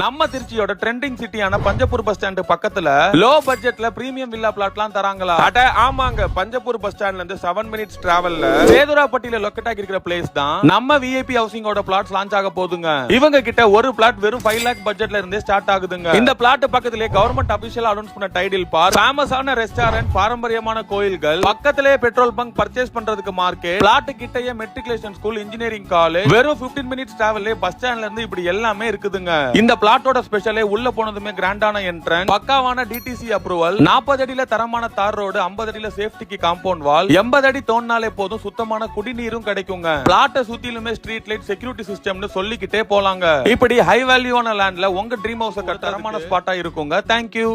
நம்ம திருச்சியோட ட்ரெண்டிங் சிட்டியான பஞ்சப்பூர் பஸ் ஸ்டாண்ட் பக்கத்துல லோ பட்ஜெட்ல பிரீமியம் வில்லா பிளாட்லாம் தராங்களா? அட ஆமாங்க. பஞ்சப்பூர் பஸ் ஸ்டாண்ட்ல இருந்து செவன் மினிட்ஸ் டிராவல்ல சேதுராப்பட்டியில லொக்கெட் ஆகி இருக்கிற பிளேஸ் தான் நம்ம விஐபி ஹவுசிங்கோட பிளாட் லான்ச் ஆக போகுதுங்க. இவங்க கிட்ட ஒரு பிளாட் வெறும் ஃபைவ் லேக் பட்ஜெட்ல இருந்தே ஸ்டார்ட் ஆகுதுங்க. இந்த பிளாட் பக்கத்திலே கவர்மெண்ட் அபிஷியல் அனௌன்ஸ் பண்ண டைடில் பார்க் ஃபேமஸான ரெஸ்டாரண்ட் பாரம்பரியமான கோயில்கள் பக்கத்திலே பெட்ரோல் பங்க் பர்ச்சேஸ் பண்றதுக்கு மார்க்கெட் பிளாட் கிட்டயே மெட்ரிகுலேஷன் ஸ்கூல் இன்ஜினியரிங் காலேஜ் வெறும் 15 மினிட்ஸ் டிராவல்லே பஸ் ஸ்டாண்ட்ல இருந்து இப்படி எல்லாமே இருக்குதுங்க. இந்த பிளாட்டோட ஸ்பெஷலே உள்ள போனதுமே கிராண்டான என்ட்ரன் பக்காவான டிடிசி அப்ரூவல் 40 அடியில தரமான தார் ரோடு 50 அடியில சேஃப்டிக்கு காம்பவுண்ட் வால் 80 அடி தோண்டினாலே போதும் சுத்தமான குடிநீரும் கிடைக்குங்க. பிளாட்டை சுத்திலுமே ஸ்ட்ரீட் லைட் செக்யூரிட்டி சிஸ்டம்னு சொல்லிக்கிட்டே போலாங்க. இப்படி ஹை வேல்யூவான லேண்ட்ல உங்க ட்ரீம் ஹவுஸ் கட்ட தரமான ஸ்பாட்டா இருக்குங்க. தேங்க்யூ